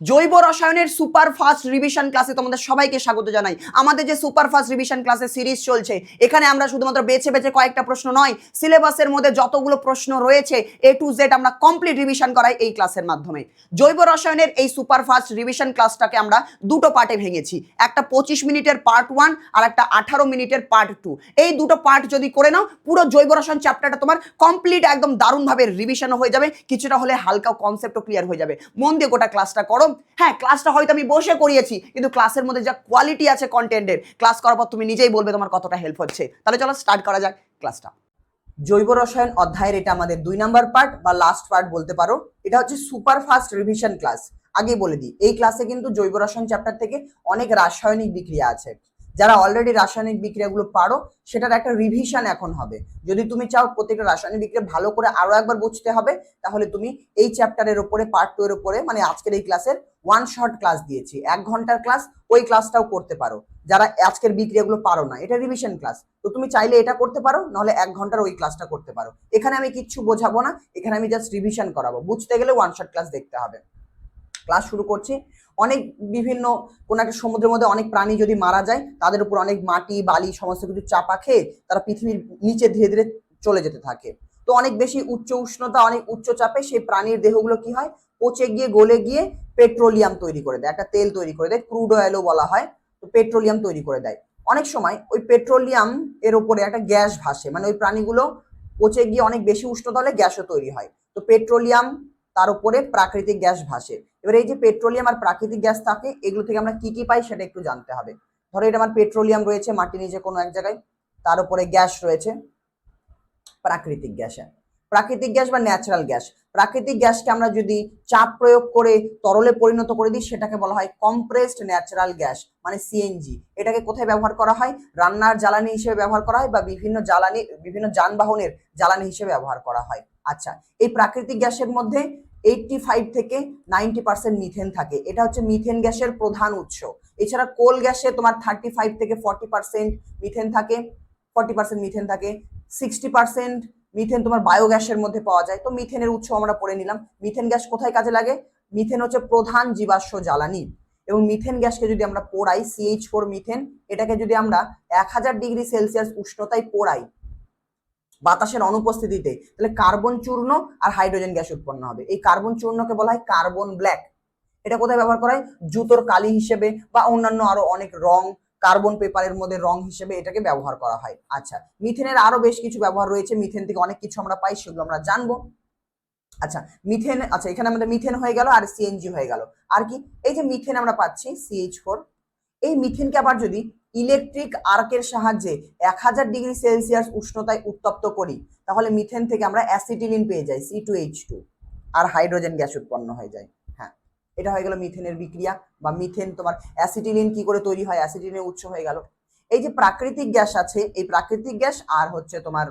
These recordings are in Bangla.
জৈব রসায়নের সুপার ফাস্ট রিভিশন ক্লাসে তোমাদের সবাইকে স্বাগত জানাই। আমাদের যে সুপার ফাস্ট রিভিশন ক্লাসের সিরিজ চলছে, এখানে আমরা শুধুমাত্র বেছে বেছে কয়েকটা প্রশ্ন নয় সিলেবাসের মধ্যে যতগুলো প্রশ্ন রয়েছে এ টু জেড আমরা কমপ্লিট রিভিশন করাই এই ক্লাসের মাধ্যমে। জৈব রসায়নের এই সুপার ফাস্ট রিভিশন ক্লাসটাকে আমরা দুটো পার্টে ভেঙেছি, একটা পঁচিশ মিনিটের পার্ট ওয়ান আর একটা আঠারো মিনিটের পার্ট টু এই দুটো পার্ট যদি করে নাও, পুরো জৈব রসায়ন চ্যাপ্টারটা তোমার কমপ্লিট একদম দারুণভাবে রিভিশনও হয়ে যাবে, কিছুটা হলে হালকা কনসেপ্টও ক্লিয়ার হয়ে যাবে। মন দিয়ে গোটা ক্লাসটা করো হ্যাঁ ক্লাসটা হয়তো আমি বসে করিয়েছি, কিন্তু ক্লাসের মধ্যে যা কোয়ালিটি আছে কন্টেন্টের ক্লাস করার পর তুমি নিজেই বলবে তোমার কতটা হেল্প হচ্ছে। তাহলে চলো স্টার্ট করা যাক ক্লাসটা জৈব রসায়ন অধ্যায়ের এটা আমাদের দুই নাম্বার পার্ট বা লাস্ট পার্ট বলতে পারো। এটা হচ্ছে সুপার ফাস্ট রিভিশন ক্লাস আগেই বলে দিই, এই ক্লাসে কিন্তু জৈব রসায়ন চ্যাপ্টার থেকে অনেক রাসায়নিক বিক্রিয়া আছে। যারা অলরেডি রাসায়নিক বিক্রিয়াগুলো পারো, সেটার একটা রিভিশন এখন হবে। যদি তুমি চাও প্রত্যেকটা রাসায়নিক বিক্রিয়া ভালো করে আরও একবার বুঝতে হবে, তাহলে তুমি এই চ্যাপ্টারের উপরে পার্ট টু এর উপরে মানে আজকের এই ক্লাসের ওয়ান শর্ট ক্লাস দিয়েছি। এক ঘণ্টার ক্লাস ওই ক্লাসটাও করতে পারো। যারা আজকের বিক্রিয়াগুলো পারো না, এটা রিভিশন ক্লাস তো তুমি চাইলে এটা করতে পারো, নাহলে এক ঘণ্টার ওই ক্লাসটা করতে পারো। এখানে আমি কিচ্ছু বোঝাবো না, এখানে আমি জাস্ট রিভিশন করাবো। বুঝতে গেলে ওয়ান শর্ট ক্লাস দেখতে হবে। ক্লাস শুরু করছি। অনেক বিভিন্ন, কোনো একটা সমুদ্রের মধ্যে অনেক প্রাণী যদি মারা যায়, তাদের উপর অনেক মাটি, বালি, সমস্ত কিছু চাপা খেয়ে তারা পৃথিবীর নিচে ধীরে ধীরে চলে যেতে থাকে। তো অনেক বেশি উচ্চ উষ্ণতা, অনেক উচ্চ চাপে সেই প্রাণীর দেহগুলো কি হয়? পচে গিয়ে, গলে গিয়ে পেট্রোলিয়াম তৈরি করে দেয়, একটা তেল তৈরি করে দেয়, ক্রুড অয়েলও বলা হয়, তো পেট্রোলিয়াম তৈরি করে দেয়। অনেক সময় ওই পেট্রোলিয়াম এর উপরে একটা গ্যাস ভাসে মানে ওই প্রাণীগুলো পচে গিয়ে অনেক বেশি উষ্ণতা হলে গ্যাসও তৈরি হয়। তো পেট্রোলিয়াম তার উপরে প্রাকৃতিক গ্যাস ভাসে। এবার এই যে পেট্রোলিয়াম আর প্রাকৃতিক গ্যাস থাকে, এগুলো থেকে আমরা কি কি পাই সেটা একটু জানতে হবে। ধরো এটা আমার পেট্রোলিয়াম রয়েছে মাটির নিচে কোনো এক জায়গায়, তার উপরে গ্যাস রয়েছে প্রাকৃতিক গ্যাসে। প্রাকৃতিক গ্যাস বা ন্যাচারাল গ্যাস। প্রাকৃতিক গ্যাসকে আমরা যদি চাপ প্রয়োগ করে তরলে পরিণত করে দিই, সেটাকে বলা হয় কম্প্রেসড ন্যাচারাল গ্যাস মানে সিএনজি এটাকে কোথায় ব্যবহার করা হয়? রান্নার জ্বালানি হিসেবে ব্যবহার করা হয় বা বিভিন্ন জ্বালানি, বিভিন্ন যানবাহনের জ্বালানি হিসেবে ব্যবহার করা হয়। আচ্ছা এই প্রাকৃতিক গ্যাসের মধ্যে এইটটি ফাইভ থেকে নাইনটি পার্সেন্ট মিথেন থাকে। এটা হচ্ছে মিথেন গ্যাসের প্রধান উৎস। এছাড়া কোল গ্যাসে তোমার থার্টি ফাইভ থেকে ফর্টি পার্সেন্ট মিথেন থাকে ফর্টি পার্সেন্ট মিথেন থাকে সিক্সটি পার্সেন্ট মিথেন তোমার বায়োগ্যাসের মধ্যে পাওয়া যায়। তো মিথেনের উৎস আমরা পড়ে নিলাম। মিথেন গ্যাস কোথায় কাজে লাগে? মিথেন হচ্ছে প্রধান জীবাশ্ম জ্বালানি। এবং মিথেন গ্যাসকে যদি আমরা পোড়াই সিএইচ ফোর মিথেন এটাকে যদি আমরা এক হাজার ডিগ্রি সেলসিয়াস উষ্ণতায় পোড়াই বাতাসের অনুপস্থিতিতে, তাহলে কার্বন চূর্ণ আর হাইড্রোজেন গ্যাস উৎপন্ন হবে। এই কার্বন চূর্ণকে বলা হয় কার্বন ব্ল্যাক। এটা কোথায় ব্যবহার করা হয়? জুতোর কালি হিসেবে বা অন্যান্য আরও অনেক রং, কার্বন পেপারের মধ্যে রং হিসেবে এটাকে ব্যবহার করা হয়। আচ্ছা মিথেনের আরও বেশ কিছু ব্যবহার রয়েছে। মিথেন থেকে অনেক কিছু আমরা পাই, সেগুলো আমরা জানব। আচ্ছা মিথেন আচ্ছা এখানে আমাদের মিথেন হয়ে গেল আর সিএনজি হয়ে গেল। আর কি? এই যে মিথেন আমরা পাচ্ছি সিএইচ ফোর এই মিথেনকে আবার যদি ইলেকট্রিক আর্কের সাহায্যে এক হাজার ডিগ্রি সেলসিয়াস উষ্ণতায় উত্তপ্ত করি, তাহলে মিথেন থেকে আমরা অ্যাসিটিলিন পেয়ে যাই সি টু এইচ টু আর হাইড্রোজেন গ্যাস উৎপন্ন হয়ে যায়। হ্যাঁ এটা হয়ে গেল মিথেনের বিক্রিয়া, বা মিথেন তোমার অ্যাসিটিলিন কি করে তৈরি হয়, অ্যাসিটিলিনের উৎস হয়ে গেল। এই যে প্রাকৃতিক গ্যাস আছে, এই প্রাকৃতিক গ্যাস আর হচ্ছে তোমার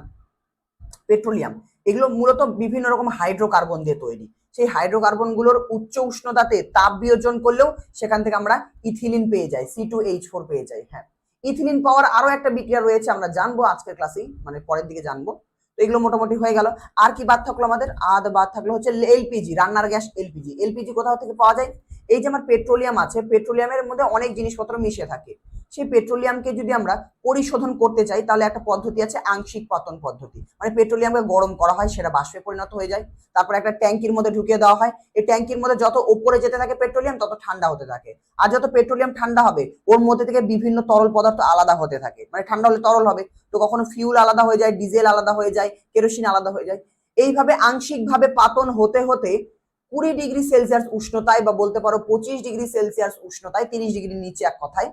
পেট্রোলিয়াম, এগুলো মূলত বিভিন্ন রকম হাইড্রোকার্বন দিয়ে তৈরি। সেই হাইড্রোকার্বনগুলোর উচ্চ উষ্ণতাতে তাপ বিয়োজন করলেও সেখান থেকে আমরা ইথিলিন পেয়ে যাই সি টু এইচ ফোর পেয়ে যাই হ্যাঁ। ইথিলিন পাওয়ার আরও একটা বিক্রিয়া রয়েছে, আমরা জানব আজকের ক্লাসেই মানে পরের দিকে জানব। তো এগুলো মোটামুটি হয়ে গেল। আর কি বাদ থাকল আমাদের? আদ বাদ থাকল হচ্ছে এলপিজি রান্নার গ্যাস এলপিজি এলপিজি কোথাও থেকে পাওয়া যায়? এই যে আমার পেট্রোলিয়াম আছে, পেট্রোলিয়ামের মধ্যে অনেক জিনিসপত্র মিশে থাকে। সেই পেট্রোলিয়ামকে যদি আমরা পরিশোধন করতে চাই, তাহলে একটা পদ্ধতি আছে আংশিক পতন পদ্ধতি। মানে পেট্রোলিয়ামকে গরম করা হয়, সেটা বাষ্পে পরিণত হয়ে যায়। তারপর একটা ট্যাঙ্কির মধ্যে ঢুকিয়ে দেওয়া হয়। এই ট্যাঙ্কির মধ্যে যত উপরে যেতে থাকে পেট্রোলিয়াম, তত ঠান্ডা হতে থাকে। আর যত পেট্রোলিয়াম ঠান্ডা হবে, ওর মধ্যে থেকে বিভিন্ন তরল পদার্থ আলাদা হতে থাকে। মানে ঠান্ডা হলে তরল হবে। তো কখনো ফিউল আলাদা হয়ে যায় ডিজেল আলাদা হয়ে যায় কেরোসিন আলাদা হয়ে যায়। এইভাবে আংশিকভাবে পাতন হতে হতে কুড়ি ডিগ্রি সেলসিয়াস উষ্ণতায় বা বলতে পারো পঁচিশ ডিগ্রি সেলসিয়াস উষ্ণতায়, তিরিশ ডিগ্রির নিচে এক কথায়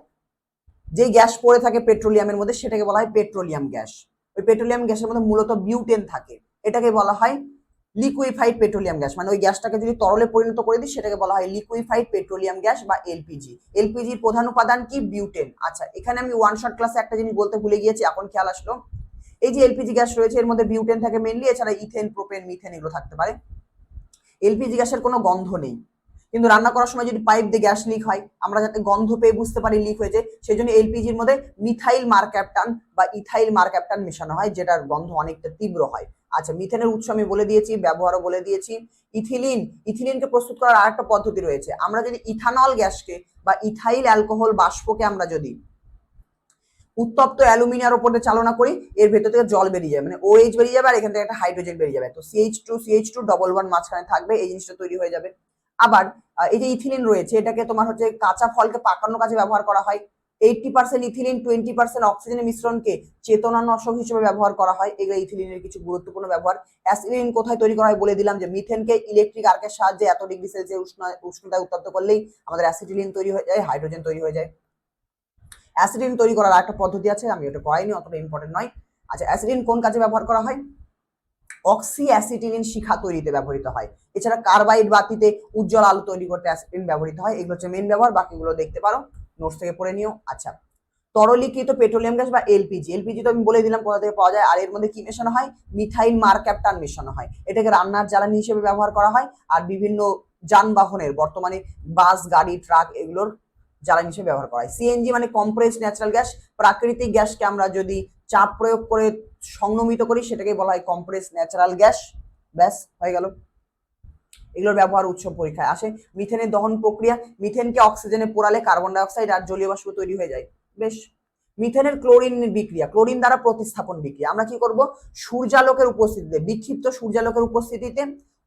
যে গ্যাস পড়ে থাকে পেট্রোলিয়ামের মধ্যে, সেটাকে বলা হয় পেট্রোলিয়াম গ্যাস। ওই পেট্রোলিয়াম গ্যাসের মধ্যে মূলত বিউটেন থাকে। এটাকে বলা হয় লিকুইফাইড পেট্রোলিয়াম গ্যাস। মানে ওই গ্যাসটাকে যদি তরলে পরিণত করে দিই, সেটাকে বলা হয় লিকুইফাইড পেট্রোলিয়াম গ্যাস বা এলপিজি। এলপিজির প্রধান উপাদান কি? বিউটেন। আচ্ছা এখানে আমি ওয়ান শট ক্লাসে একটা জিনিস বলতে ভুলে গিয়েছি, এখন খেয়াল আসলো। এই যে এলপিজি গ্যাস রয়েছে, এর মধ্যে বিউটেন থাকে মেনলি এছাড়া ইথেন, প্রোপেন, মিথেন এগুলো থাকতে পারে। এলপিজি গ্যাসের কোনো গন্ধ নেই। কিন্তু রান্না করার সময় যদি পাইপ দিয়ে গ্যাস লিক হয়, আমরা যাতে গন্ধ পেয়ে বুঝতে পারি লিক হয়েছে সেই জন্য এলপিজির মধ্যে মিথাইল মার্ক্যাপটান বা ইথাইল মার্ক্যাপটান মেশানো হয়, যেটার গন্ধ অনেকটা তীব্র হয়। আচ্ছা মিথেনের উৎস আমি বলে দিয়েছি, ব্যবহারও বলে দিয়েছি। ইথিলিন ইথিলিনকে প্রস্তুত করার আরেকটা পদ্ধতি রয়েছে। আমরা যদি ইথানল গ্যাসকে বা ইথাইল অ্যালকোহল বাষ্পকে আমরা যদি উত্তপ্ত অ্যালুমিনিয়ার উপরে চালনা করি, এর ভেতর থেকে জল বেরিয়ে যাবে মানে ওএইচ বেরিয়ে যাবে আর এখান থেকে একটা হাইড্রোজেন বেরিয়ে যাবে। তো C H two C H two double one মাঝখানে থাকবে, এই জিনিসটা তৈরি হয়ে যাবে। আবার এই যে ইথিলিন রয়েছে, এটাকে তোমার হচ্ছে কাঁচা ফলকে পাকানোর কাজে ব্যবহার করা হয়। Eighty percent ethylene, twenty percent অক্সিজেনের মিশ্রণকে চেতনানাশক হিসেবে ব্যবহার করা হয়। এগুলো ইথিলিনের কিছু গুরুত্বপূর্ণ ব্যবহার। অ্যাসিলিন কোথায় তৈরি করা হয় বলে দিলাম যে, মিথেনকে ইলেকট্রিক আর্কের সাহায্যে এত ডিগ্রি সেলসিয়াস উষ্ণ, উষ্ণতায় উত্তপ্ত করলেই আমাদের অ্যাসিটিলিন তৈরি হয়ে যায়, হাইড্রোজেন তৈরি হয়ে যায়। অ্যাসিডিন তৈরি করার একটা পদ্ধতি আছে, আমি ওটা করাইনি, অতটা ইম্পর্টেন্ট নয়। আচ্ছা অ্যাসিডিন কোন কাজে ব্যবহার করা হয়? অক্সি অ্যাসিটিলিন শিখা তৈরিতে ব্যবহৃত হয়। এছাড়া কার্বাইড বাতিতে উজ্জ্বল আলো তৈরি করতে অ্যাসিডিন ব্যবহৃত হয়। এগুলো হচ্ছে মেন ব্যবহার, বাকিগুলো দেখতে পারো। নোটস থেকে পড়ে নিও। আচ্ছা। তরলীকৃত পেট্রোলিয়াম গ্যাস বা এলপিজি এলপিজি তো আমি বলে দিলাম কোথা থেকে পাওয়া যায়। আর এর মধ্যে কি মেশানো হয়? মিথাইল মারক্যাপটান মেশানো হয়। এটাকে রান্নার জ্বালানি হিসেবে ব্যবহার করা হয়। আর বিভিন্ন যানবাহনের, বর্তমানে বাস, গাড়ি, ট্রাক এগুলোর জ্বালানি হিসেবে ব্যবহার করা হয়। সিএনজি মানে কম্প্রেস ন্যাচারাল গ্যাস প্রাকৃতিক গ্যাসকে আমরা যদি চাপ প্রয়োগ করে সংনমিত করি, সেটাকে বলা হয় কম্প্রেস ন্যাচারাল গ্যাস ব্যাস, হয়ে গেল। এগুলোর ব্যবহার উৎস পরীক্ষায় আসে। মিথেনের দহন প্রক্রিয়া, মিথেনকে অক্সিজেনে পোড়ালে কার্বন ডাইঅক্সাইড আর জলীয় বাষ্প তৈরি হয়ে যায়। বেশ, মিথেনের ক্লোরিন বিক্রিয়া, ক্লোরিন দ্বারা প্রতিস্থাপন বিক্রিয়া। আমরা কি করব? সূর্যালোকের উপস্থিতিতে, বিক্ষিপ্ত সূর্যালোকের উপস্থিতিতে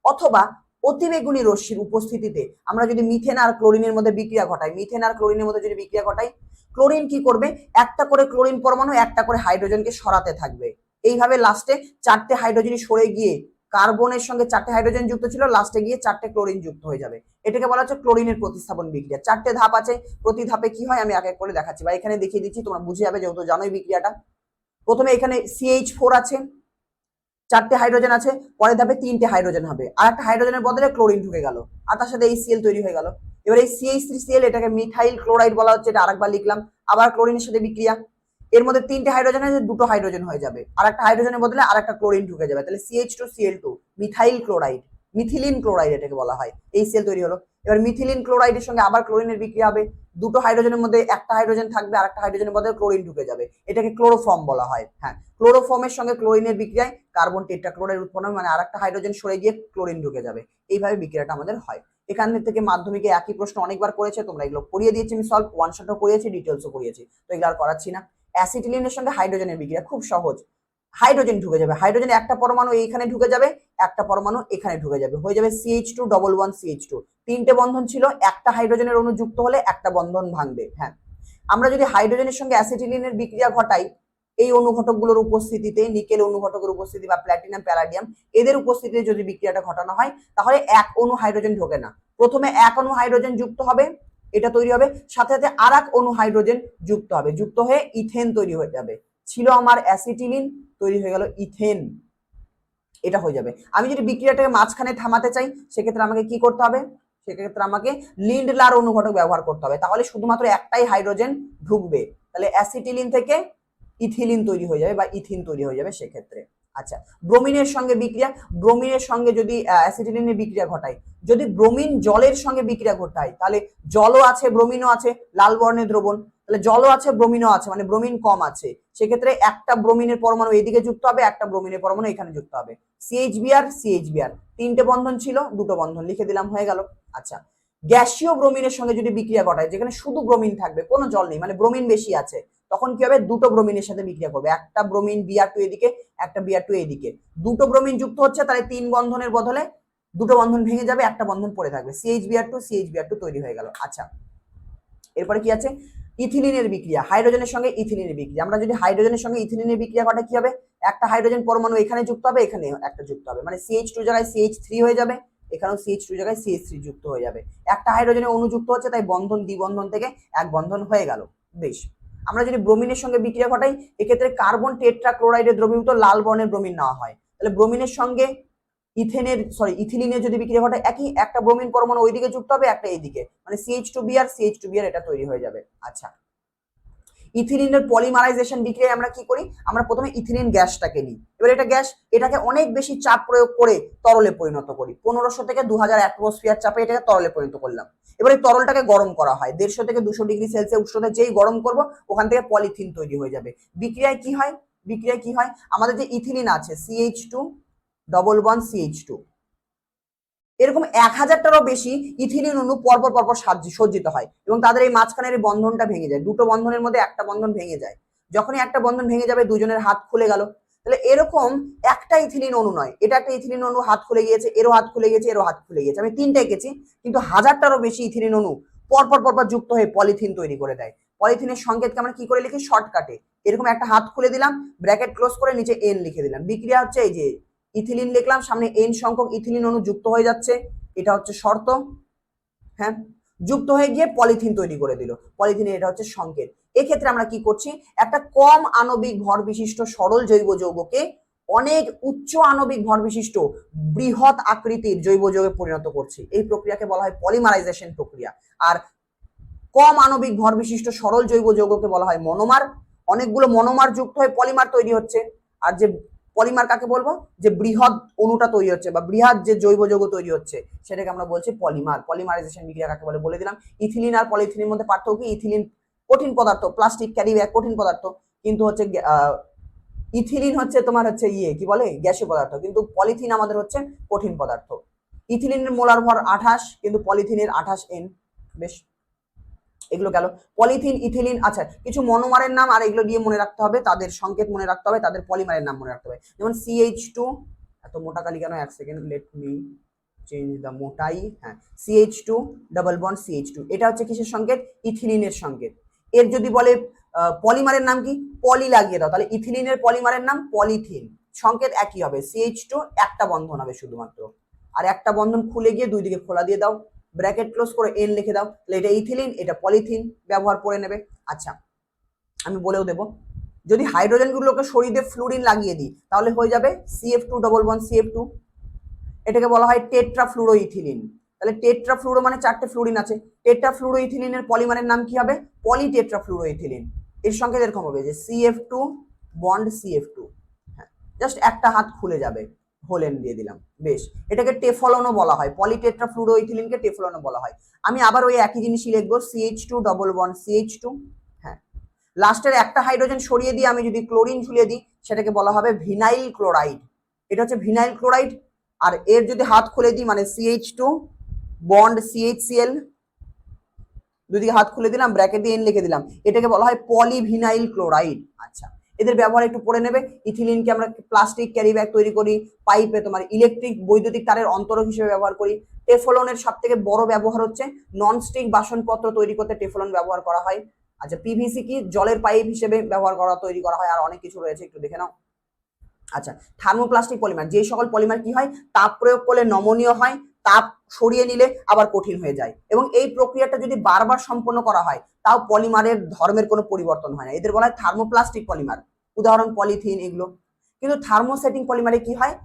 অথবা অতিবেগুনি রশ্মির উপস্থিতিতে আমরা যদি মিথেন আর ক্লোরিনের মধ্যে বিক্রিয়া ঘটাই, মিথেন আর ক্লোরিনের মধ্যে যদি বিক্রিয়া ঘটাই, ক্লোরিন কি করবে? একটা করে ক্লোরিন পরমাণু, একটা করে হাইড্রোজেনকে সরাতে থাকবে। এইভাবে লাস্টে চারটে হাইড্রোজেন সরে গিয়ে কার্বনের সঙ্গে চারটে হাইড্রোজেন যুক্ত ছিল লাস্টে গিয়ে চারটে ক্লোরিন যুক্ত হয়ে যাবে। এটাকে বলা হচ্ছে ক্লোরিনের প্রতিস্থাপন বিক্রিয়া। চারটে ধাপ আছে, প্রতি ধাপে কি হয় আমি এক এক করে দেখাচ্ছি। বা এখানে দেখিয়ে দিচ্ছি, তোমরা বুঝে যাবে যেহেতু জানোই বিক্রিয়াটা। প্রথমে এখানে সিএইচ ফোর আছে, চারটে হাইড্রোজেন আছে, পরের ধাপে তিনটে হাইড্রোজেন হবে। আর একটা হাইড্রোজেনের বদলে ক্লোরিন ঢুকে গেল, আর তার সাথে এই সিএল তৈরি হয়ে গেল। এবার এই C H three C L এটাকে মিথাইল ক্লোরাইড বলা হচ্ছে, এটা আরেকবার লিখলাম। আবার ক্লোরিনের সাথে বিক্রিয়া। এর মধ্যে তিনটে হাইড্রোজেন আছে, দুটো হাইড্রোজেন হয়ে যাবে। আর একটা হাইড্রোজেনের বদলে আর একটা ক্লোরিন ঢুকে যাবে। তাহলে C H two C L two methyl chloride methylene chloride এটাকে বলা হয়। এই সেল তৈরি হলো। এবার মিথিলিন ক্লোরাইডের সঙ্গে আবার ক্লোরিনের বিক্রিয়া হবে। দুটো হাইড্রোজেনের মধ্যে একটা হাইড্রোজেন থাকবে আর একটা হাইড্রোজেনের বদলে ক্লোরিন ঢুকে যাবে। এটাকে ক্লোরোফর্ম বলা হয়। হ্যাঁ ক্লোরোফর্মের সঙ্গে ক্লোরিনের বিক্রিয়ায় কার্বন টেট্রাক্লোরাইড উৎপন্ন হবে মানে আর একটা হাইড্রোজেন সরে গিয়ে ক্লোরিন ঢুকে যাবে। এইভাবে বিক্রিয়াটা আমাদের হয়। এখান থেকে মাধ্যমিকে একই প্রশ্ন অনেকবার করেছে, তোমরা এগুলো করিয়ে দিয়েছি, আমি সলভ ওয়ান শটও করিয়েছি ডিটেলসও করিয়েছি। তো এগুলো আর করাচ্ছি না। অ্যাসিটিলিনের সঙ্গে হাইড্রোজেনের বিক্রিয়া, খুব সহজ। হাইড্রোজেন ঢুকে যাবে। হাইড্রোজেন একটা পরমাণু এইখানে ঢুকে যাবে, একটা পরমাণু এখানে ঢুকে যাবে। হয়ে যাবে C H two double one C H two তিনটে বন্ধন ছিল, একটা হাইড্রোজেনের অণু যুক্ত হলে একটা বন্ধন ভাঙবে হ্যাঁ। আমরা যদি হাইড্রোজেনের সঙ্গে অ্যাসিটিলিনের বিক্রিয়া ঘটাই, এই অনুঘটকগুলোর উপস্থিতিতে, নিকেল অনুঘটকের উপস্থিতি বা প্ল্যাটিনাম, প্যালাডিয়াম, এদের উপস্থিতিতে যদি বিক্রিয়াটা ঘটানো হয়, তাহলে এক অণু হাইড্রোজেন ঢোকে না। প্রথমে এক অণু হাইড্রোজেন যুক্ত হবে এটা তৈরি হবে। সাথে সাথে আর এক অণু হাইড্রোজেন যুক্ত হবে। যুক্ত হয়ে ইথেন তৈরি হয়ে যাবে। ছিল আমার অ্যাসিটিলিন, তৈরি হয়ে গেল ইথেন। এটা হয়ে যাবে। আমি যদি বিক্রিয়াটাকে মাঝখানে থামাতে চাই, সেক্ষেত্রে আমাকে কি করতে হবে? সেক্ষেত্রে আমাকে লিন্ডলার অনুঘটক ব্যবহার করতে হবে। তাহলে শুধুমাত্র একটাই হাইড্রোজেন ঢুকবে। তাহলে অ্যাসিটিলিন থেকে ইথিলিন তৈরি হয়ে যাবে বা ইথিন তৈরি হয়ে যাবে সেক্ষেত্রে। আচ্ছা ব্রোমিনের সঙ্গে বিক্রিয়া, ব্রোমিনের সঙ্গে যদি অ্যাসিটিলিনের বিক্রিয়া ঘটায়, যদি ব্রোমিন জলের সঙ্গে বিক্রিয়া ঘটায়, তাহলে জলও আছে, ব্রোমিনও আছে, লাল বর্ণের দ্রবণ, তাহলে জলও আছে, ব্রোমিনও আছে মানে ব্রোমিন কম আছে। সেক্ষেত্রে একটা ব্রোমিনের পরমাণু এদিকে যুক্ত হবে, একটা ব্রোমিনের পরমাণু এখানে যুক্ত হবে। সিএইচবিআর সিএইচবিআর তিনটে বন্ধন ছিল, দুটো বন্ধন লিখে দিলাম, হয়ে গেল। আচ্ছা গ্যাসীয় ব্রোমিনের সঙ্গে যদি বিক্রিয়া ঘটায়, যেখানে শুধু ব্রোমিন থাকবে, কোনো জল নেই মানে ব্রোমিন বেশি আছে তখন কি হবে? দুটো ব্রোমিনের সাথে বিক্রিয়া করবে। একটা ব্রোমিন বিআর টু এদিকে, একটা বিআর টু এদিকে। দুটো ব্রোমিন যুক্ত হচ্ছে, তাহলে তিন বন্ধনের বদলে দুটো বন্ধন ভেঙে যাবে, একটা বন্ধন পড়ে থাকবে। C H B R two C H B R two তৈরি হয়ে গেল। আচ্ছা। এরপরে কি আছে? ইথিলিনের বিক্রিয়া, হাইড্রোজেনের সঙ্গে ইথিলিনের বিক্রিয়া। আমরা যদি হাইড্রোজেনের সঙ্গে ইথিলিনের বিক্রিয়া ঘটা, কি হবে? একটা হাইড্রোজেন পরমাণু এখানে যুক্ত হবে, এখানে একটা যুক্ত হবে। মানে সিএইচ টু জায়গায় সিএইচ থ্রি হয়ে যাবে, এখানেও সিএইচ টু জায়গায় সিএইচ থ্রি যুক্ত হয়ে যাবে। একটা হাইড্রোজেনের অনুযুক্ত হচ্ছে, তাই বন্ধন দ্বিবন্ধন থেকে এক বন্ধন হয়ে গেল। বেশ। আমরা যদি ব্রোমিনের সঙ্গে বিক্রিয়া ঘটাই, এক্ষেত্রে কার্বন টেট্রা ক্লোরাইডের দ্রবীভূত লাল বর্ণের ব্রোমিন নেওয়া হয়। তাহলে ব্রোমিনের সঙ্গে ইথেনের সরি ইথিলিনের যদি বিক্রিয়া ঘটে, একই একটা ব্রোমিন পরমাণু ওইদিকে যুক্ত হবে, একটা এইদিকে। মানে C H two B R C H two B R এটা তৈরি হয়ে যাবে। আচ্ছা। ইথিলিনের পলিমারাইজেশন বিক্রিয়ায় আমরা কি করি? আমরা প্রথমে ইথিলিন গ্যাসটাকে নিই। এবার এটা গ্যাস, এটাকে অনেক বেশি চাপ প্রয়োগ করে তরলে পরিণত করি। পনেরোশো থেকে দু হাজার অ্যাটমসফিয়ার চাপে এটাকে তরলে পরিণত করলাম। এবার এই তরলটাকে গরম করা হয়। দেড়শো থেকে দুশো ডিগ্রি সেলসিয়াস উষ্ণতা যেই গরম করব, ওখান থেকে পলিথিন তৈরি হয়ে যাবে। বিক্রিয়ায় কি হয়? বিক্রিয়ায় কি হয়? আমাদের যে ইথিলিন আছে C H two double one C H two এরকম এক হাজারটারও বেশি ইথিলিন অণু পরপর পরপর সজ্জিত হয় এবং তাদের এই মাঝখানের এই বন্ধনটা ভেঙে যায়। দুটো বন্ধনের মধ্যে একটা বন্ধন ভেঙে যায়। যখনই একটা বন্ধন ভেঙে যাবে, দুজনের হাত খুলে গেল। তাহলে এরকম একটা ইথিলিন অণু নয়। এটা একটা ইথিলিন অণু হাত খুলে গিয়েছে, এরও হাত খুলে গিয়েছে, এরও হাত খুলে গিয়েছে। আমি তিনটা এঁকেছি, কিন্তু হাজারটারও বেশি ইথিলিন অণু পরপর পরপর যুক্ত হয়ে পলিথিন তৈরি করে দেয়। পলিথিনের সংকেতকে আমরা কি করে লিখি? শর্টকাটে। এরকম একটা হাত খুলে দিলাম, ব্র্যাকেট ক্লোজ করে নিচে এন লিখে দিলাম। বিক্রিয়া হচ্ছে এই যে ইথিলিন লিখলাম, সামনে এন সংখ্যক ইথিলিন অণু যুক্ত হয়ে যাচ্ছে, এটা হচ্ছে শর্ত হ্যাঁ? যুক্ত হয়ে গিয়ে পলিথিন তৈরি করে দিল, পলিথিনের এটা হচ্ছে সংকেত। এক্ষেত্রে আমরা কি করছি, একটা কম আণবিক ভর বিশিষ্ট সরল জৈব যৌগকে অনেক উচ্চ আণবিক ভর বিশিষ্ট বৃহৎ আকৃতির জৈব যৌগে পরিণত করছি। এই প্রক্রিয়াকে বলা হয় পলিমারাইজেশন প্রক্রিয়া। আর কম আণবিক ভর বিশিষ্ট সরল জৈব যৌগকে বলা হয় মনোমার অনেকগুলো মনোমার যুক্ত হয়ে পলিমার তৈরি হচ্ছে। আর যে পলিমার কাকে বলব? যে বৃহৎ অণুটা তৈরি হচ্ছে বা বৃহৎ যে জৈব যৌগ তৈরি হচ্ছে, সেটাকে আমরা বলছি পলিমার। পলিমারাইজেশন বিক্রিয়া কাকে বলে বলে দিলাম। ইথিলিন আর পলিথিনের মধ্যে পার্থক্য ইথিলিন কঠিন পদার্থ, প্লাস্টিক ক্যারি ব্যাগ কঠিন পদার্থ, কিন্তু হচ্ছে ইথিলিন হচ্ছে তোমার হচ্ছে ইয়ে কি বলে? গ্যাসীয় পদার্থ, কিন্তু পলিথিন আমাদের হচ্ছে কঠিন পদার্থ। ইথিলিনের মোলার ভর আঠাশ, কিন্তু পলিথিনের আঠাশ এন, বেশ এগুলো গেল। পলিথিন, ইথিলিন আচ্ছা কিছু মনোমারের নাম আর এগুলো দিয়ে মনে রাখতে হবে, তাদের সংকেত মনে রাখতে হবে, তাদের পলিমারের নাম মনে রাখতে হবে। যেমন সিএইচ টু এত মোটা কালি কেন? এক second let me change the মোটাই হ্যাঁ C H two double bond C H two এটা হচ্ছে কিসের সংকেত? ইথিলিনের সংকেত। এর যদি বলে পলিমারের নাম কি? পলি লাগিয়ে দাও, তাহলে ইথিলিনের পলিমারের নাম পলিথিন। সংকেত একই হবে সিএইচ টু একটা বন্ধন হবে শুধুমাত্র। আর একটা বন্ধন খুলে গিয়ে দুই দিকে খোলা দিয়ে দাও। ব্র্যাকেট ক্লোজ করে এন লিখে দাও। তাহলে এটা ইথিলিন, এটা পলিথিন ব্যবহার করে নেবে। আচ্ছা আমি বলেও দেবো। যদি হাইড্রোজেনগুলোকে শরীরে ফ্লুরিন লাগিয়ে দিই, তাহলে হয়ে যাবে CF two double one CF two এটাকে বলা হয় টেট্রা ফ্লুরো ইথিলিন তাহলে টেট্রা ফ্লুরো মানে চারটে ফ্লুরিন আছে। টেট্রা ফ্লুরো ইথিলিনের পলিমারের নাম কি হবে? পলি টেট্রা ফ্লুরো ইথিলিন এর সঙ্গে এরকম হবে যে C F two bond C F two হ্যাঁ জাস্ট একটা হাত খুলে যাবে। হোলেন দিয়ে দিলাম। বেশ, এটাকে টেফলনও বলা হয়। পলিটেট্রা ফ্লুরো ইথিলিনকে টেফলনও বলা হয়। আমি আবার ওই একই জিনিসই লিখব C H two double one C H two হ্যাঁ। লাস্টের একটা হাইড্রোজেন সরিয়ে দিয়ে আমি যদি ক্লোরিন ঝুলিয়ে দিই, সেটাকে বলা হবে ভিনাইল ক্লোরাইড এটা হচ্ছে ভিনাইল ক্লোরাইড আর এর যদি হাত খুলে দিই মানে সিএইচ টু বন্ড সিএইচসিএল দুদিকে হাত খুলে দিলাম, ব্র্যাকেট দিয়ে এন লিখে দিলাম। এটাকে বলা হয় পলিভিনাইল ক্লোরাইড আচ্ছা এদের ব্যবহার একটু পড়ে নেবে। ইথিলিনকে আমরা প্লাস্টিক ক্যারি ব্যাগ তৈরি করি পাইপে তোমার ইলেকট্রিক বৈদ্যুতিক তারের অন্তরক হিসেবে ব্যবহার করি। টেফলনের সব থেকে বড় ব্যবহার হচ্ছে ননস্টিক বাসনপত্র তৈরি করতে টেফলন ব্যবহার করা হয়। আচ্ছা পিভিসি কি? জলের পাইপ হিসেবে ব্যবহার করা, তৈরি করা হয়, আর অনেক কিছু রয়েছে, একটু দেখে নাও। আচ্ছা থার্মোপ্লাস্টিক পলিমার যে সকল পলিমার কি হয়? তাপ প্রয়োগ করলে নমনীয় হয়, তাপ সরিয়ে নিলে আবার কঠিন হয়ে যায়। এবং এই প্রক্রিয়াটা যদি বারবার সম্পন্ন করা হয়, তাও পলিমারের ধর্মের কোনো পরিবর্তন হয় না। এদের বলা হয় থার্মোপ্লাস্টিক পলিমার। উদাহরণ পলিথিন এগুলো। কিন্তু থার্মোসেটিং পলিমারে কি হয়?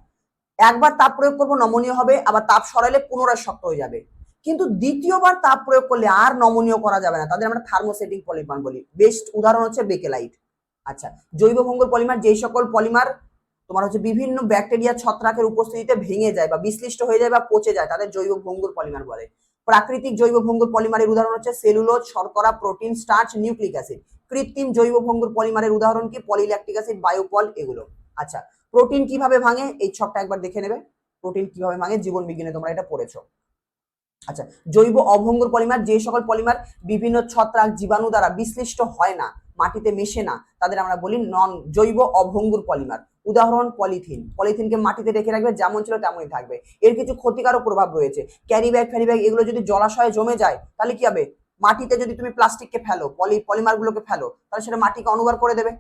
একবার তাপ প্রয়োগ করব, নমনীয় হবে, আবার তাপ সরাইলে পুনরায় শক্ত হয়ে যাবে। কিন্তু দ্বিতীয়বার তাপ প্রয়োগ করলে আর নমনীয় করা যাবে না। তাদের আমরা থার্মোসেটিং পলিমার বলি। বেস্ট উদাহরণ হচ্ছে বেকেলাইট। আচ্ছা জৈব ভঙ্গুর পলিমার যেই সকল পলিমার তোমার হচ্ছে বিভিন্ন ব্যাকটেরিয়া ছত্রাকের উপস্থিতিতে ভেঙে যায় বা বিশ্লিষ্ট হয়ে যায় বা পচে যায়, তাদের জৈব ভঙ্গুর পলিমার বলে। প্রাকৃতিক জৈব ভঙ্গুর পলিমারের উদাহরণ হচ্ছে সেলুলোজ, শর্করা, প্রোটিন, স্টার্চ, নিউক্লিক অ্যাসিড। কৃত্রিম জৈব ভঙ্গুর পলিমারের উদাহরণ কি? পলিল্যাকটিক অ্যাসিড, বায়োপল এগুলো। আচ্ছা প্রোটিন কীভাবে ভাঙে? এই ছকটা একবার দেখে নেবে। প্রোটিন কীভাবে ভাঙে? জীবন বিজ্ঞানে তোমরা এটা পড়েছো। আচ্ছা জৈব অভঙ্গুর পলিমার, যে সকল পলিমার বিভিন্ন ছত্রাক জীবাণু দ্বারা বিশ্লিষ্ট হয় না, মাটিতে মেশে না, তাদের আমরা বলি নন জৈব অভঙ্গুর পলিমার। উদাহরণ পলিথিন। পলিথিনকে মাটিতে রেখে রাখবে, যেমন ছিল তেমনই থাকবে। এর কিছু ক্ষতিকারক প্রভাব রয়েছে। ক্যারি ব্যাগ, ফ্যারি ব্যাগ, এগুলো যদি জলাশয়ে জমে যায়, তাহলে কি হবে? মাটিতে যদি তুমি প্লাস্টিককে ফেলো, পলি, পলিমারগুলোকে ফেলো, তাহলে সেটা মাটিকে অনুবার করে দেবে।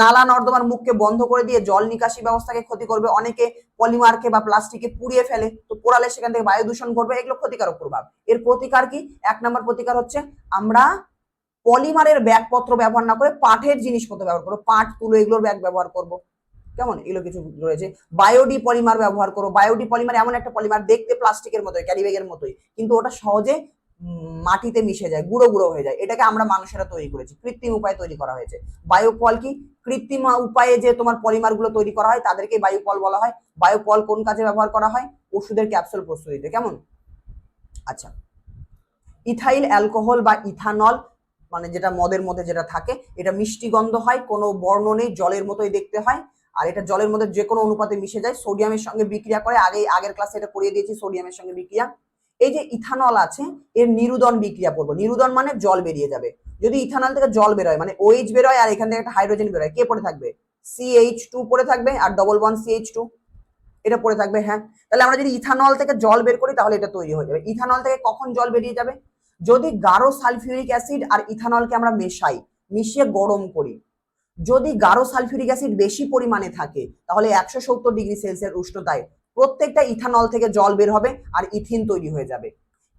নালা নর্দমার মুখকে বন্ধ করে দিয়ে জল নিকাশি ব্যবস্থাকে ক্ষতি করবে। অনেকে পলিমারকে বা প্লাস্টিকে পুড়িয়ে ফেলে। তো পোড়ালে সেখান থেকে বায়ু দূষণ ঘটবে। এগুলো ক্ষতিকারক প্রভাব। এর প্রতিকার কি? এক নম্বর প্রতিকার হচ্ছে, আমরা পলিমারের ব্যাগপত্র ব্যবহার না করে পাটের জিনিসপত্র ব্যবহার করব পাট, তুলো এগুলোর ব্যাগ ব্যবহার করব। কেমন? এগুলো কিছু রয়েছে। বায়োডি পলিমার ব্যবহার করো। বায়োডি পলিমার এমন একটা পলিমার দেখতে প্লাস্টিকের মতোই ক্যারি ব্যাগের মতোই, কিন্তু ওটা সহজে মাটিতে মিশে যায়, গুঁড়ো গুঁড়ো হয়ে যায়। এটাকে আমরা মানুষেরা তৈরি করেছি। কৃত্রিম উপায়ে তৈরি করা হয়েছে। বায়োপল কি? কৃত্রিম উপায়ে যে তোমার পলিমারগুলো তৈরি করা হয় তাদেরকে বায়োপল বলা হয়। বায়োপল কোন কাজে ব্যবহার করা হয়? ওষুধের ক্যাপসুল প্রস্তুতিতে। কেমন? আচ্ছা। ইথাইল, অ্যালকোহল বা ইথানল মানে যেটা মদের মধ্যে যেটা থাকে, এটা মিষ্টি গন্ধ হয়, কোনো বর্ণ নেই, জলের মতোই দেখতে হয়, আর এটা জলের মধ্যে যে কোনো অনুপাতে মিশে যায়, সোডিয়ামের সঙ্গে বিক্রিয়া করে, আগে আগের ক্লাসে এটা করিয়ে দিয়েছি, সোডিয়ামের সঙ্গে বিক্রিয়া। এই যে ইথানল আছে, এর নিরুদন বিক্রিয়া করব নিরুদন মানে জল বেরিয়ে যাবে। যদি ইথানল থেকে জল বেরোয় মানে ওএইচ বেরোয়, আর এখান থেকে একটা হাইড্রোজেন বেরোয়, কে পড়ে থাকবে? সিএইচ টু পড়ে থাকবে, আর ডবল ওয়ান সিএইচ টু এটা পড়ে থাকবে হ্যাঁ। তাহলে আমরা যদি ইথানল থেকে জল বের করি, তাহলে এটা তৈরি হয়ে যাবে। ইথানল থেকে কখন জল বেরিয়ে যাবে? যদি গাঢ় সালফিউরিক অ্যাসিড আর ইথানলকে আমরা মেশাই, মিশিয়ে গরম করি, যদি গাঢ় সালফিউরিক অ্যাসিড বেশি পরিমাণে থাকে, তাহলে একশো সত্তর ডিগ্রি সেলসিয়াস উষ্ণতায় প্রত্যেকটা ইথানল থেকে জল বের হবে আর ইথিন তৈরি হয়ে যাবে।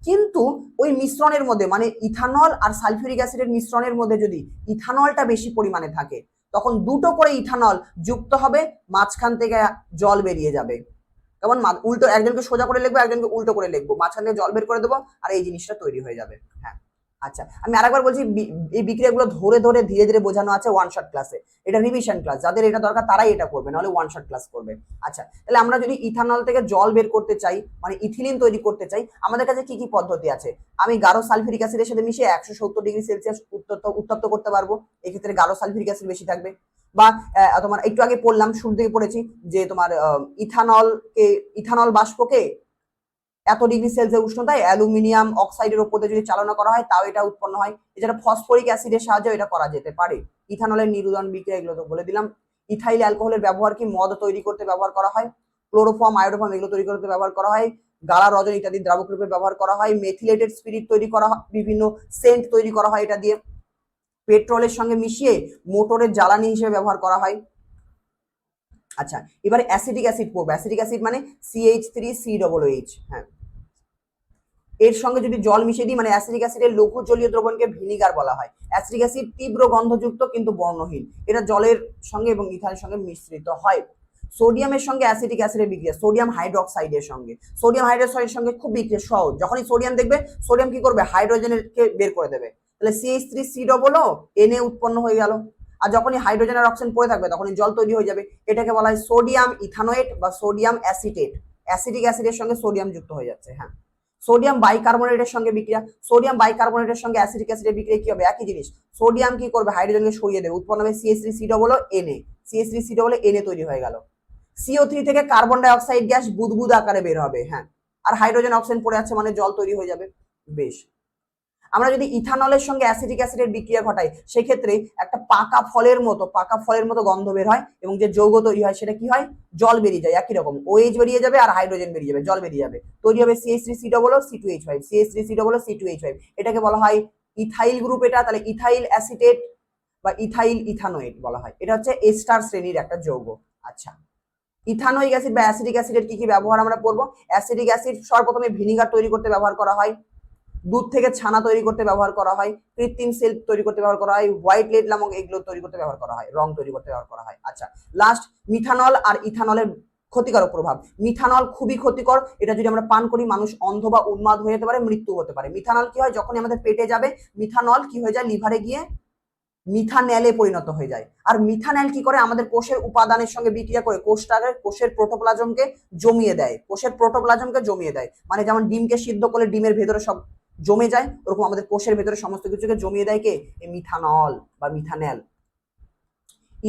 কিন্তু ওই মিশ্রণের মধ্যে মানে ইথানল আর সালফিউরিক অ্যাসিডের মিশ্রণের মধ্যে যদি ইথানলটা বেশি পরিমাণে থাকে, তখন দুটো করে ইথানল যুক্ত হবে, মাঝখান থেকে জল বেরিয়ে যাবে। কেমন উল্টো একজনকে সোজা করে লিখব, একজনকে উল্টো করে লিখব। মাঝখান থেকে জল বের করে দেবো, আর এই জিনিসটা তৈরি হয়ে যাবে। হ্যাঁ। আচ্ছা আমি আরেকবার বলছি এই বিক্রিয়াগুলো ধরে ধরে, ধীরে ধীরে বোঝানো আছে ওয়ান শট ক্লাসে এটা রিভিশন ক্লাস যাদের এটা দরকার তারাই এটা করবে, নাহলে ওয়ান শট ক্লাস করবে। আচ্ছা তাহলে আমরা যদি ইথানল থেকে জল বের করতে চাই মানে ইথিলিন তৈরি করতে চাই, আমাদের কাছে কি কি পদ্ধতি আছে? আমি গাঢ় সালফিউরিক অ্যাসিডের সাথে মিশিয়ে একশো সত্তর ডিগ্রি সেলসিয়াস উত্তপ্ত উত্তপ্ত করতে পারব, এক্ষেত্রে গাঢ় সালফিউরিক অ্যাসিড বেশি থাকবে। বা তোমার একটু আগে পড়লাম, শুরু থেকে পড়েছি, যে তোমার ইথানলকে ইথানল বাষ্পকে এত ডিগ্রি সেলসিয়াস উষ্ণতায় অ্যালুমিনিয়াম অক্সাইডের উপর যদি চালনা করা হয়, তাও এটা উৎপন্ন হয়। এছাড়া ফসফরিক অ্যাসিডের সাহায্যে এটা করা যেতে পারে। ইথানলের নিরুদন বিক্রিয়া, এগুলো তো বলে দিলাম। ইথাইল অ্যালকোহলের ব্যবহার কি মদ তৈরি করতে ব্যবহার করা হয়? ক্লোরোফর্ম, আয়োডোফর্ম এগুলো তৈরি করতে ব্যবহার করা হয়। গালা, রজন ইত্যাদি দ্রাবক রূপে ব্যবহার করা হয়। মেথিলেটেড স্পিরিট তৈরি করা হয়, বিভিন্ন সেন্ট তৈরি করা হয় এটা দিয়ে। পেট্রোলের সঙ্গে মিশিয়ে মোটরের জ্বালানি হিসেবে ব্যবহার করা হয়। আচ্ছা এবারে অ্যাসিডিক অ্যাসিড পড়বে। অ্যাসিডিক অ্যাসিড মানে CH three C double H হ্যাঁ। এর সঙ্গে যদি জল মিশিয়ে দিই মানে অ্যাসিডিক অ্যাসিডের লঘু জলীয় দ্রবণকে ভিনিগার বলা হয়। অ্যাসিডিক অ্যাসিড তীব্র গন্ধযুক্ত কিন্তু বর্ণহীন। এটা জলের সঙ্গে এবং ইথানের সঙ্গে মিশ্রিত হয়। সোডিয়ামের সঙ্গে অ্যাসিডিক অ্যাসিডের বিক্রিয়া সোডিয়াম হাইড্রোক্সাইডের সঙ্গে। সোডিয়াম হাইড্রোক্সাইডের সঙ্গে খুব বিক্রিয়া, সহজ। যখনই সোডিয়াম দেখবে সোডিয়াম কি করবে? হাইড্রোজেনকে বের করে দেবে। তাহলে CH three C double O NA উৎপন্ন হয়ে গেল। আর যখনই হাইড্রোজেনের অক্সিজেন পড়ে থাকবে, তখনই জল তৈরি হয়ে যাবে। এটাকে বলা হয় সোডিয়াম ইথানোয়েট বা সোডিয়াম অ্যাসিটেট অ্যাসিডিক অ্যাসিডের সঙ্গে সোডিয়াম যুক্ত হয়ে যাচ্ছে হ্যাঁ। সোডিয়াম বাইকার্বনেটের সঙ্গে বিক্রিয়া সোডিয়াম বাইকার্বনেটের সঙ্গে অ্যাসিডিক অ্যাসিডের বিক্রিয়া কি হবে? একই জিনিস। সোডিয়াম কি করবে? হাইড্রোজেনকে সরিয়ে দেবে। উৎপন্ন হবে CS three C double NA CS three C double NA তৈরি হয়ে গেল। সিও থ্রি থেকে কার্বন ডাইঅক্সাইড গ্যাস বুদবুদ আকারে বের হবে হ্যাঁ। আর হাইড্রোজেন অক্সিজেন পড়ে আছে মানে জল তৈরি হয়ে যাবে। বেশ। আমরা যদি ইথানলের সঙ্গে অ্যাসিডিক অ্যাসিডের বিক্রিয়া ঘটাই, সেক্ষেত্রে একটা পাকা ফলের মতো, পাকা ফলের মতো গন্ধ বের হয় এবং যে যৌগ তৈরি হয় সেটা কি হয়? জল বেরিয়ে যায়, একই রকম। ওএইচ বেরিয়ে যাবে আর হাইড্রোজেন বেরিয়ে যাবে, জল বেরিয়ে যাবে। তৈরি হবে CH three C double C two H five CH three C double C two H five এটাকে বলা হয় ইথাইল গ্রুপ এটা, তাহলে ইথাইল অ্যাসিটেট বা ইথাইল ইথানোয়েট বলা হয়। এটা হচ্ছে এস্টার শ্রেণির একটা যৌগ। আচ্ছা। ইথানোইক অ্যাসিড বা অ্যাসিডিক অ্যাসিডের কি কি ব্যবহার আমরা করব? অ্যাসিডিক অ্যাসিড সর্বপ্রথমে ভিনিগার তৈরি করতে ব্যবহার করা হয়। দুধ থেকে ছানা তৈরি করতে ব্যবহার করা হয়, কৃত্রিম সেল তৈরি করতে ব্যবহার করা হয় হোয়াইট লেড নামক এগুলো তৈরি করতে ব্যবহার করা হয়, রং তৈরি করতে ব্যবহার করা হয়। আচ্ছা লাস্ট মিথানল আর ইথানলের ক্ষতিকারক প্রভাব। মিথানল খুবই ক্ষতিকর, এটা যদি আমরা পান করি মানুষ অন্ধ বা উন্মাদ হয়ে যেতে পারে, মৃত্যু হতে পারে। মিথানল কি হয়? যখনই আমাদের পেটে যাবে মিথানল কি হয়ে যায়? লিভারে গিয়ে মিথানেলে পরিণত হয়ে যায়। আর মিথানেল কি করে? আমাদের কোষের উপাদানের সঙ্গে বিক্রিয়া করে, কোষটাকে, কোষের প্রোটোপ্লাজমকে জমিয়ে দেয়। কোষের প্রোটোপ্লাজমকে জমিয়ে দেয়। মানে যেমন ডিমকে সিদ্ধ করলে ডিমের ভেতরে সব জমে যায়, ওরকম আমাদের কোষের ভেতরে সমস্ত কিছুকে জমিয়ে দেয় কে? মিথানল বা মিথানেল।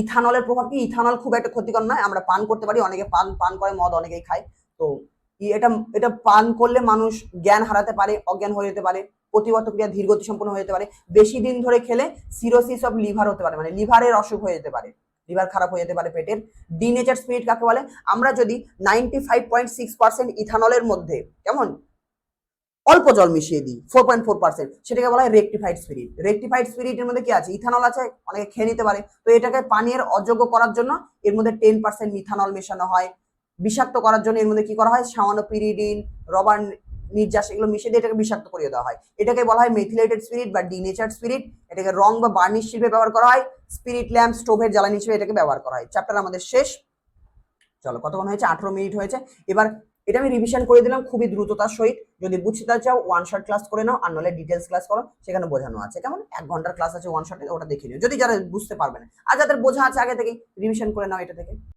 ইথানলের প্রভাব কি? ইথানল খুব একটা ক্ষতিকর নয়, আমরা পান করতে পারি, অনেকে পান পান করে, মদ অনেকেই খায়। তো এটা এটা পান করলে মানুষ জ্ঞান হারাতে পারে, অজ্ঞান হয়ে যেতে পারে প্রতিবত ক্রিয়া ধীরগতি সম্পন্ন হয়ে যেতে পারে। বেশি দিন ধরে খেলে সিরোসিস অফ লিভার হতে পারে মানে লিভারের অসুখ হয়ে যেতে পারে, লিভার খারাপ হয়ে যেতে পারে পেটের। ডিনেচার স্পিরিট কাকে বলে? আমরা যদি ninety five point six percent ইথানলের মধ্যে, কেমন? অল্প জল মিশিয়ে দিই ফোর পয়েন্ট ফোর পার্সেন্ট সেটাকে বলা হয় রেকটিফাইড স্পিরিট রেকটিফাইড স্পিরিটের মধ্যে কি আছে? ইথানল আছে, অনেকে খেয়ে নিতে পারে। তো এটাকে পানীয়ের অযোগ্য করার জন্য এর মধ্যে টেন পার্সেন্ট মিথানল মেশানো হয়। বিষাক্ত করার জন্য এর মধ্যে কি করা হয়? সামান্য পিরিডিন রবার নির্যাস এগুলো মিশিয়ে দিয়ে এটাকে বিষাক্ত করিয়ে দেওয়া হয়। এটাকে বলা হয় মেথিলেটেড স্পিরিট বা ডিনেচার স্পিরিট এটাকে রং বা বার্নিশ শিল্পে ব্যবহার করা হয়। স্পিরিট ল্যাম্প স্টোভের জ্বালানি হিসেবে এটাকে ব্যবহার করা হয়। চ্যাপ্টার আমাদের শেষ। চলো, কতক্ষণ হয়েছে? আঠেরো মিনিট হয়েছে। এবার এটা আমি রিভিশন করে দিলাম খুবই দ্রুততার সহিত। যদি বুঝতে চাও ওয়ান শর্ট ক্লাস করে নাও, আর নাহলে ডিটেলস ক্লাস করো, সেখানে বোঝানো আছে। কেমন? এক ঘণ্টার ক্লাস আছে ওয়ান শটে ওটা দেখে নিও যদি যারা বুঝতে পারবে না, আর যাদের বোঝা আছে আগে থেকে রিভিশন করে নাও এটা থেকে।